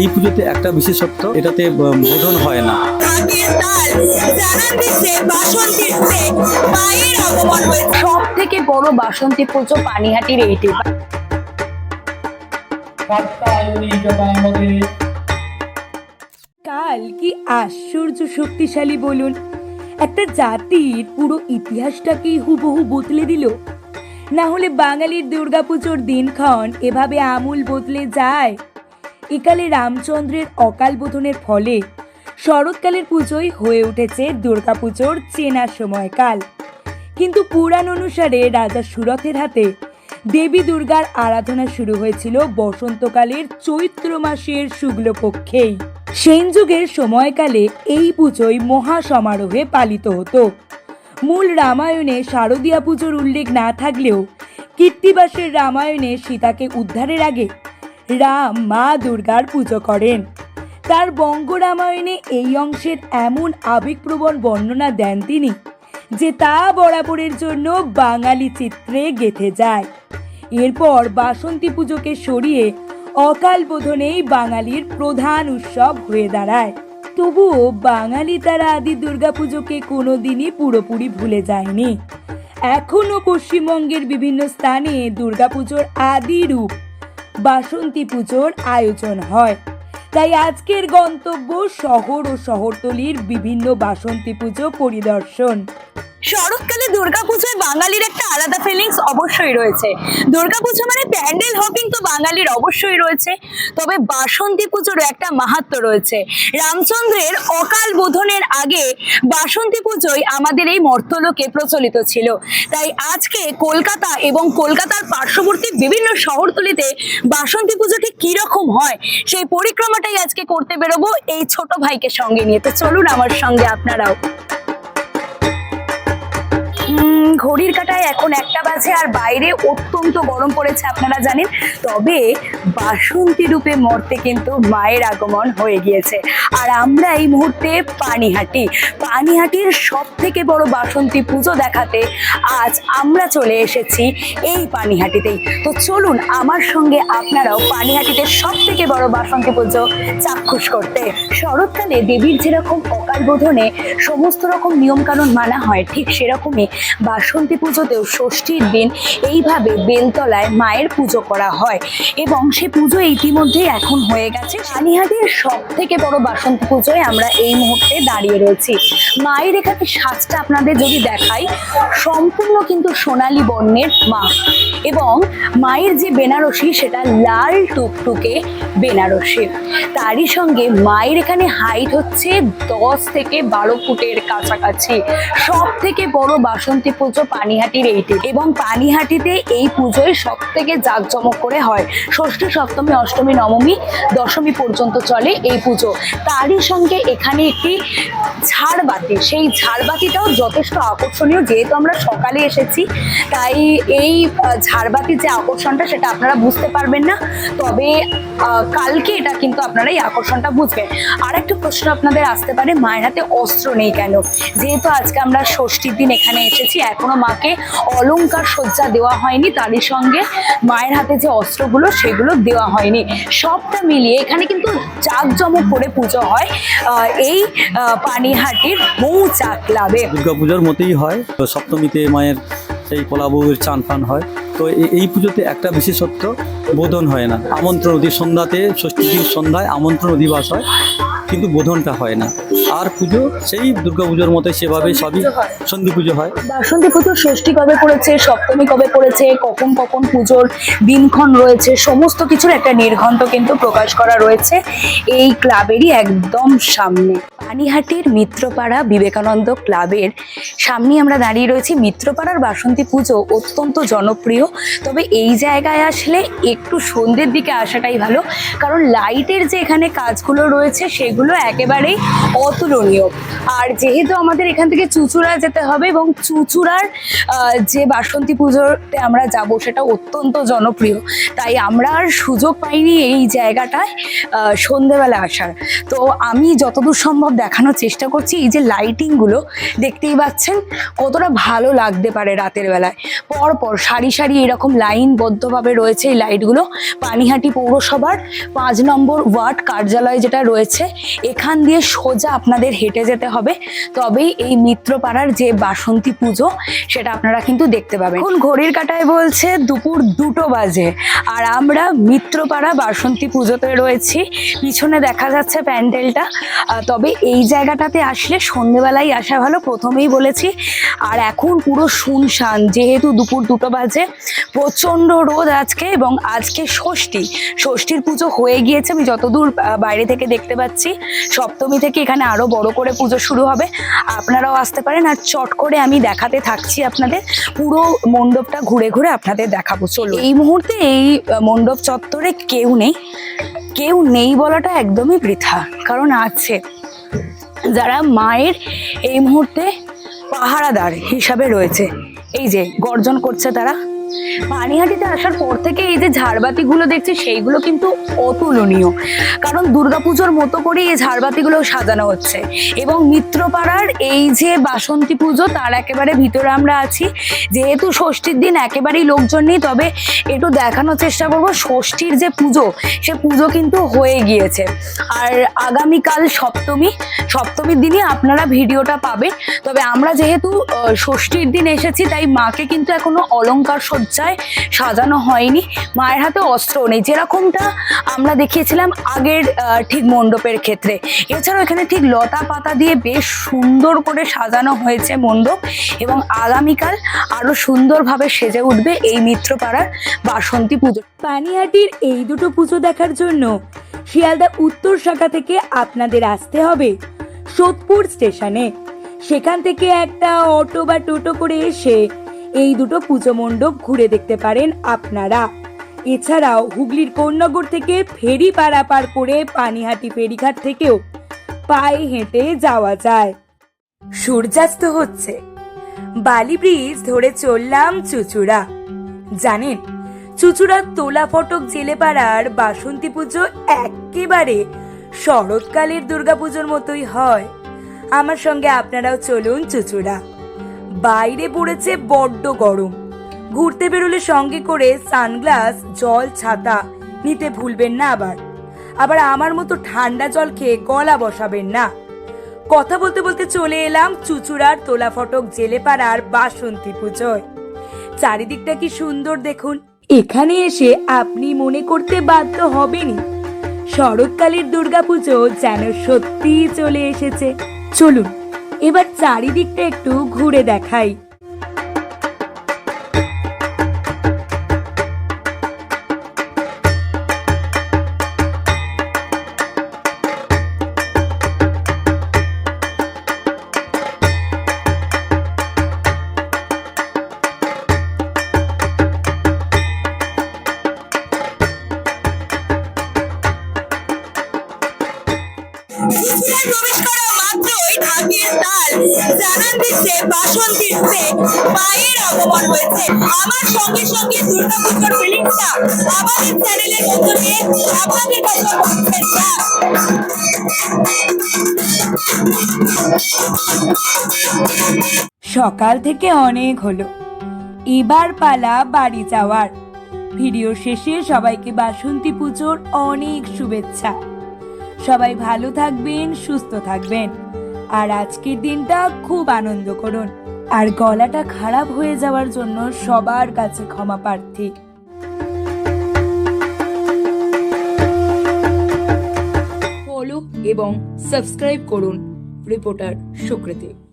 এই পুজোতে একটা বিশেষত্ব এটাতে বোধন হয় না। সব থেকে বড় বাসন্তী পুজো পানিহাটির এইটি। কাল কি আশ্চর্য শক্তিশালী বলুন। একটা জাতির পুরো ইতিহাসটাকেই হুবহু বদলে দিল। না হলে বাঙালির দুর্গাপুজোর দিনক্ষণ এভাবে আমূল বদলে যায়। একালে রামচন্দ্রের অকাল বোধনের ফলে শরৎকালের পুজোই হয়ে উঠেছে দুর্গাপুজোর চেনা সময়কাল। কিন্তু পুরাণ অনুসারে রাজা সুরথের হাতে দেবী দুর্গার আরাধনা শুরু হয়েছিল বসন্তকালের চৈত্র মাসের শুক্লপক্ষেই। সেন যুগের সময়কালে এই পুজোই মহা সমারোহে পালিত হতো। মূল রামায়ণে শারদীয়া পুজোর উল্লেখ না থাকলেও কীর্তিবাসের রামায়ণে সীতাকে উদ্ধারের আগে রাম মা দুর্গার পুজো করেন। তার বঙ্গ রামায়ণে এই অংশের এমন আবেগপ্রবণ বর্ণনা দেন তিনি, যে তা বরাবরের জন্য বাঙালি চিত্রে গেঁথে যায়। এরপর বাসন্তী পুজোকে সরিয়ে অকাল বোধনেই বাঙালির প্রধান উৎসব হয়ে দাঁড়ায়। তবুও বাঙালি তারা আদি দুর্গাপুজোকে কোনোদিনই পুরোপুরি ভুলে যায়নি। এখনও পশ্চিমবঙ্গের বিভিন্ন স্থানে দুর্গাপুজোর আদি রূপ বাসন্তী পুজোর আয়োজন হয়। তাই আজকের গন্তব্য শহর ও শহরতলির বিভিন্ন বাসন্তী পুজো পরিদর্শন। শরৎকালে দুর্গাপুজোয় বাঙালির একটা আলাদা ফিলিংস অবশ্যই রয়েছে। দুর্গাপুজো মানে প্যান্ডেল হপিং তো বাঙালির অবশ্যই রয়েছে। তবে বাসন্তী পুজোরও একটা মাহাত্ম রয়েছে। রামচন্দ্রের অকাল বোধনের আগে বাসন্তী পুজোই আমাদের এই মর্তলোকে প্রচলিত ছিল। তাই আজকে কলকাতা এবং কলকাতার পার্শ্ববর্তী বিভিন্ন শহরতলিতে বাসন্তী পুজো ঠিক কীরকম হয়, সেই পরিক্রমাটাই আজকে করতে বেরোবো এই ছোট ভাইকে সঙ্গে নিয়ে। তো চলুন আমার সঙ্গে আপনারাও। ঘড়ির কাটায় এখন একটা বাজে আর বাইরে অত্যন্ত গরম পড়েছে আপনারা জানেন। তবে বাসন্তী রূপে মর্তে কিন্তু মায়ের আগমন হয়ে গিয়েছে। আর আমরা এই মুহূর্তে পানিহাটি, পানিহাটির সব থেকে বড় বাসন্তী পুজো দেখাতে আজ আমরা চলে এসেছি এই পানিহাটিতেই। তো চলুন আমার সঙ্গে আপনারাও পানিহাটিতে সব থেকে বড় বাসন্তী পুজো চাক্ষুষ করতে। শরৎকালে দেবীর যেরকম অকাল বোধনে সমস্ত রকম নিয়মকানুন মানা হয়, ঠিক সেরকমই বাসন্তী পুজোতেও ষষ্ঠীর দিন এইভাবে বেলতলায় মায়ের পুজো করা হয়। এবং সে পুজো ইতিমধ্যেই এখন হয়ে গেছে। পানিহাটির সব থেকে বড় বাসন্তী পুজোয় আমরা এই মুহূর্তে দাঁড়িয়ে রয়েছি। মায়ের এখানে সাজটা আপনাদের যদি দেখাই, সম্পূর্ণ কিন্তু সোনালী বর্ণের মা। এবং মায়ের যে বেনারসি, সেটা লাল টুকটুকে বেনারসি। তারই সঙ্গে মায়ের এখানে হাইট হচ্ছে দশ থেকে বারো ফুটের কাছাকাছি। সব থেকে বড় বাসন্তী পুজো পানিহাটির এইটি। এবং পানিহাটিতে এই পুজোয় সব থেকে জাঁকজমক করে হয় ষষ্ঠী সপ্তমী, অষ্টমী, নবমী, দশমী পর্যন্ত চলে এই পুজো। তারই সঙ্গে এখানে একটি ঝাড়বাতি। সেই ঝাড়বাতিটাও যথেষ্ট আকর্ষণীয়। যেহেতু আমরা সকালে এসেছি, তাই এই ঝাড়বাতির যে আকর্ষণটা সেটা আপনারা বুঝতে পারবেন না। তবে কালকে এটা কিন্তু আপনারা এই আকর্ষণটা বুঝবেন। আর একটা প্রশ্ন আপনাদের আসতে পারে, মায়ের হাতে অস্ত্র নেই কেন? যেহেতু আজকে আমরা ষষ্ঠীর দিন এখানে এসেছি, এখনও মাকে অলংকার সজ্জা দেওয়া হয়নি, তারই সঙ্গে মায়ের হাতে যে অস্ত্রগুলো সেগুলো দেওয়া হয়নি। সবটা মিলিয়ে এখানে কিন্তু জাঁকজমক করে পুজো হয় এই পানিহাটির মৌচা ক্লাবে দুর্গাপুজোর মতোই হয় সপ্তমীতে মায়ের সেই কলাবউয়ের চান ফান হয়। তো এই পুজোতে একটা বিশেষত্ব, বোধন হয় না। আমন্ত্রণ অধি সন্ধ্যাতে ষষ্ঠীর দিন সন্ধ্যায় আমন্ত্রণ অধিবাস হয়, কিন্তু বোধনটা হয় না। আর পুজো সেই দুর্গা পুজোর মতোই সেভাবে সবই সন্ধি পুজো হয়। বাসন্তী পুজো ষষ্ঠী কবে পড়েছে সপ্তমী কবে পড়েছে কখন কখন পুজোর দিনক্ষণ রয়েছে সমস্ত কিছুর একটা নির্ঘণ্ট কিন্তু প্রকাশ করা রয়েছে এই ক্লাবেরই একদম সামনে। পানিহাটির মিত্রপাড়া বিবেকানন্দ ক্লাবের সামনে আমরা দাঁড়িয়ে রয়েছি। মিত্রপাড়ার বাসন্তী পুজো অত্যন্ত জনপ্রিয়। তবে এই জায়গায় আসলে একটু সন্ধ্যের দিকে আসাটাই ভালো। কারণ লাইটের যে এখানে কাজগুলো রয়েছে সেগুলো একেবারেই অতুলনীয়। আর যেহেতু আমাদের এখান থেকে চুচুড়া যেতে হবে এবং চুচুড়ার যে বাসন্তী পুজোতে আমরা যাব সেটা অত্যন্ত জনপ্রিয়। তাই আমরা আর সুযোগ পাইনি এই জায়গাটায় সন্ধেবেলা আসার। তো আমি যতদূর সম্ভব দেখানোর চেষ্টা করছি, এই যে লাইটিংগুলো দেখতেই পাচ্ছেন, কতটা ভালো লাগতে পারে রাতের বেলায়। পর পর সারি সারি এরকম লাইনবদ্ধভাবে রয়েছে এই লাইটগুলো পানিহাটি পৌরসভার পাঁচ নম্বর ওয়ার্ড কার্যালয় যেটা রয়েছে, এখান দিয়ে সোজা আপনাদের হেঁটে যেতে হবে। তবেই এই মিত্রপাড়ার যে বাসন্তী পুজো, সেটা আপনারা কিন্তু দেখতে পাবেন। এখন ঘড়ির কাটায় বলছে দুপুর দুটো বাজে, আর আমরা মিত্রপাড়া বাসন্তী পুজোতে রয়েছি। পিছনে দেখা যাচ্ছে প্যান্ডেলটা। তবে এই জায়গাটাতে আসলে সন্ধেবেলায় আসা ভালো, প্রথমেই বলেছি। আর এখন পুরো শুনশান, যেহেতু দুপুর দুটো বাজে, প্রচণ্ড রোদ আজকে এবং আজকে ষষ্ঠী। ষষ্ঠীর পুজো হয়ে গিয়েছে, আমি যতদূর বাইরে থেকে দেখতে পাচ্ছি। সপ্তমী থেকে এখানে আরও বড় করে পুজো শুরু হবে। আপনারাও আসতে পারেন আর চট করে আমি দেখাতে থাকছি আপনাদের। পুরো মণ্ডপটা ঘুরে ঘুরে আপনাদের দেখাবো। চলো এই মুহূর্তে এই মণ্ডপ চত্বরে কেউ নেই। কেউ নেই বলাটা একদমই বৃথা কারণ আছে যারা মায়ের এই মুহূর্তে পাহারাদার হিসাবে রয়েছে। এই যে গর্জন করছে তারা। পানিহাটিতে আসার পর থেকে এই যে ঝাড়বাতিগুলো দেখছি, সেইগুলো কিন্তু অতুলনীয়। কারণ দুর্গাপুজোর মতো করে এই ঝাড়বাতিগুলো সাজানো হচ্ছে। এবং মিত্রপাড়ার এই যে বাসন্তী পুজো, তার একেবারে ভিতরে আমরা আছি। যেহেতু ষষ্ঠীর দিন, একেবারেই লোকজন নেই, তবে একটু দেখানোর চেষ্টা করব। ষষ্ঠীর যে পুজো, সে পুজো কিন্তু হয়ে গিয়েছে। আর আগামীকাল সপ্তমী, সপ্তমীর দিনই আপনারা ভিডিওটা পাবেন। তবে আমরা যেহেতু ষষ্ঠীর দিন এসেছি, তাই মাকে কিন্তু এখনও অলংকার সজ্জায় সাজানো হয়নি। মায়ের হাতে অস্ত্র নেই। যেরকমটা আমরা দেখিয়েছিলাম আগের ঠিক মণ্ডপের ক্ষেত্রে। এছাড়াও এখানে ঠিক লতা পাতা দিয়ে বেশ সুন্দর করে সাজানো হয়েছে মণ্ডপ এবং আগামীকাল আরও সুন্দরভাবে সেজে উঠবে এই মিত্রপাড়ার বাসন্তী পুজো। পানিহাটির এই দুটো পুজো দেখার জন্য শিয়ালদা উত্তর শাখা থেকে আপনাদের আসতে হবে সোদপুর স্টেশনে। সেখান থেকে একটা অটো বা টোটো করে এসে এই দুটো পুজো মণ্ডপ ঘুরে দেখতে পারেন আপনারা। এছাড়াও হুগলির কোন্নগর থেকে ফেরি পারাপার করে পানিহাটি ফেরিঘাট থেকেও পায়ে হেঁটে যাওয়া যায়। সূর্যাস্ত হচ্ছে। বালি ব্রিজ ধরে চললাম চুচুড়া। জানেন, চুচুড়ার তোলা ফটক জেলেপাড়ার বাসন্তী পুজো একেবারে শরৎকালের দুর্গাপুজোর মতোই হয়। আমার সঙ্গে আপনারাও চলুন চুচুড়া। বাইরে পড়েছে বড্ড গরম। ঘুরতে বেরোলে সঙ্গে করে সানগ্লাস, জল, ছাতা নিতে ভুলবেন না আবার। আবার আমার মতো ঠান্ডা জল খেয়ে গলা বসাবেন না। কথা বলতে বলতে চলে এলাম চুচুড়ার তোলা ফটক জেলেপাড়ার বাসন্তী পুজোয়। চারিদিকটা কি সুন্দর দেখুন। এখানে এসে আপনি মনে করতে বাধ্য হবেনই। শরৎকালের দুর্গাপুজো যেন সত্যিই চলে এসেছে। চলুন চারিদিকটা একটু ঘুরে দেখাই। প্রবেশ করা জানান দিচ্ছে রূপে মায়ের আগমন হয়েছে। আমার সঙ্গে সঙ্গে দুর্গাপুজোর ফিলিংসটা আমাদের চ্যানেলের আপনাদের কাছে পৌঁছে। সকাল থেকে অনেক হলো। এবার পালা বাড়ি যাওয়ার। ভিডিও শেষে সবাইকে বাসন্তী পুজোর অনেক শুভেচ্ছা। সবাই ভালো থাকবেন, সুস্থ থাকবেন। আর আজকের দিনটা খুব আনন্দ করুন। আর গলাটা খারাপ হয়ে যাওয়ার জন্য সবার কাছে ক্ষমা প্রার্থী। ফলো এবং সাবস্ক্রাইব করুন রিপোর্টার সুকৃতি।